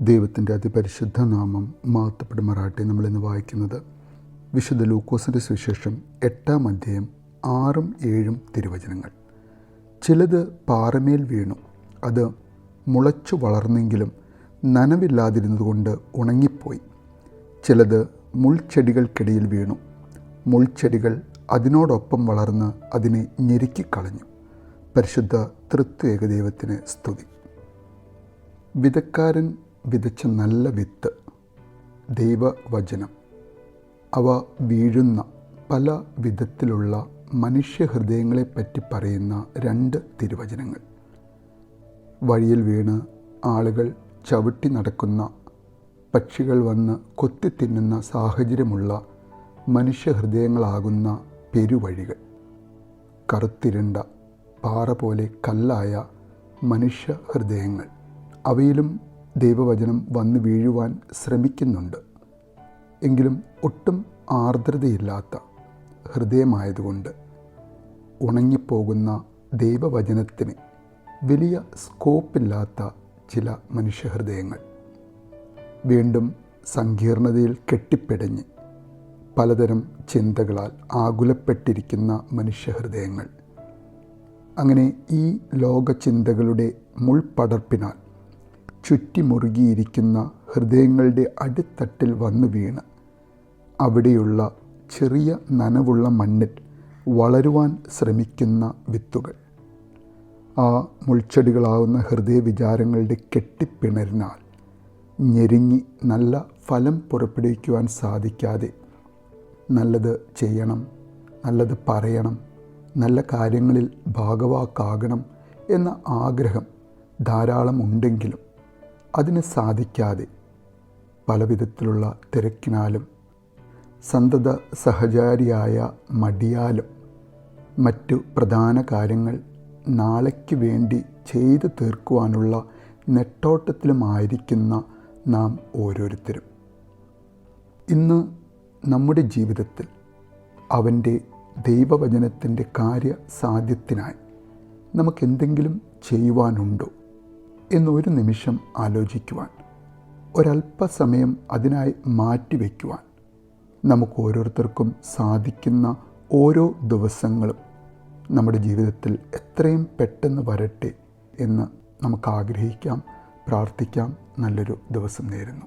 ദൈവത്തിന്റെ അതിപരിശുദ്ധ നാമം മാത്തപ്പെടുമാറാട്ടെ നമ്മളിന്ന് വായിക്കുന്നത്. വിശുദ്ധ ലൂക്കോസിന്റെ സുവിശേഷം എട്ടാം അധ്യായം ആറും ഏഴും തിരുവചനങ്ങൾ. ചിലത് പാറമേൽ വീണു അത് മുളച്ചു വളർന്നെങ്കിലും നനവില്ലാതിരുന്നതുകൊണ്ട് ഉണങ്ങിപ്പോയി. ചിലത് മുൾച്ചെടികൾക്കിടയിൽ വീണു മുൾച്ചെടികൾ അതിനോടൊപ്പം വളർന്ന് അതിനെ ഞെരുക്കിക്കളഞ്ഞു പരിശുദ്ധ തൃത്വേക ദൈവത്തിന് സ്തുതി. വിതക്കാരൻ വിതച്ച നല്ല വിത്ത് ദൈവവചനം. അവ വീഴുന്ന പല വിധത്തിലുള്ള മനുഷ്യഹൃദയങ്ങളെപ്പറ്റി പറയുന്ന രണ്ട് തിരുവചനങ്ങൾ. വഴിയിൽ വീണ് ആളുകൾ ചവിട്ടി നടക്കുന്ന പക്ഷികൾ വന്ന് കൊത്തി തിന്നുന്ന സാഹചര്യമുള്ള മനുഷ്യഹൃദയങ്ങളാകുന്ന പെരുവഴികൾ. കറുത്തിരുണ്ട പാറ പോലെ കല്ലായ മനുഷ്യഹൃദയങ്ങൾ. അവയിലും ദൈവവചനം വന്നു വീഴുവാൻ ശ്രമിക്കുന്നുണ്ട്. എങ്കിലും ഒട്ടും ആർദ്രതയില്ലാത്ത ഹൃദയമായതുകൊണ്ട് ഉണങ്ങിപ്പോകുന്ന ദൈവവചനത്തിന് വലിയ സ്കോപ്പില്ലാത്ത ചില മനുഷ്യഹൃദയങ്ങൾ. വീണ്ടും സങ്കീർണതയിൽ കെട്ടിപ്പിടഞ്ഞ് പലതരം ചിന്തകളാൽ ആകുലപ്പെട്ടിരിക്കുന്ന മനുഷ്യഹൃദയങ്ങൾ. അങ്ങനെ ഈ ലോകചിന്തകളുടെ മുൾപടർപ്പിനാൽ ചുറ്റിമുറുകിയിരിക്കുന്ന ഹൃദയങ്ങളുടെ അടിത്തട്ടിൽ വന്നു വീണ്. അവിടെയുള്ള ചെറിയ നനവുള്ള മണ്ണിൽ വളരുവാൻ ശ്രമിക്കുന്ന വിത്തുകൾ. ആ മുൾച്ചെടികളാവുന്ന ഹൃദയ വിചാരങ്ങളുടെ കെട്ടിപ്പിണരിനാൽ ഞെരുങ്ങി നല്ല ഫലം പുറപ്പെടുവിക്കുവാൻ സാധിക്കാതെ നല്ലത് ചെയ്യണം നല്ലത് പറയണം നല്ല കാര്യങ്ങളിൽ ഭാഗവാക്കാകണം എന്ന ആഗ്രഹം ധാരാളം ഉണ്ടെങ്കിലും അതിന് സാധിക്കാതെ പല വിധത്തിലുള്ള തിരക്കിനാലും സന്തത സഹചാരിയായ മടിയാലും മറ്റു പ്രധാന കാര്യങ്ങൾ നാളേക്ക് വേണ്ടി ചെയ്തു തീർക്കുവാനുള്ള നെട്ടോട്ടത്തിലുമായിരിക്കുന്ന നാം ഓരോരുത്തരും. ഇന്ന് നമ്മുടെ ജീവിതത്തിൽ അവന്റെ ദൈവവചനത്തിന്റെ കാര്യസാധ്യത്തിനായി നമുക്കെന്തെങ്കിലും ചെയ്യുവാനുണ്ടോ? എന്നൊരു നിമിഷം ആലോചിക്കുവാൻ ഒരല്പസമയം അതിനായി മാറ്റിവെക്കുവാൻ നമുക്ക് ഓരോരുത്തർക്കും സാധിക്കുന്ന ഓരോ ദിവസങ്ങളും നമ്മുടെ ജീവിതത്തിൽ എത്രയും പെട്ടെന്ന് വരട്ടെ എന്ന് നമുക്ക് ആഗ്രഹിക്കാം പ്രാർത്ഥിക്കാം. നല്ലൊരു ദിവസം നേരുന്നു.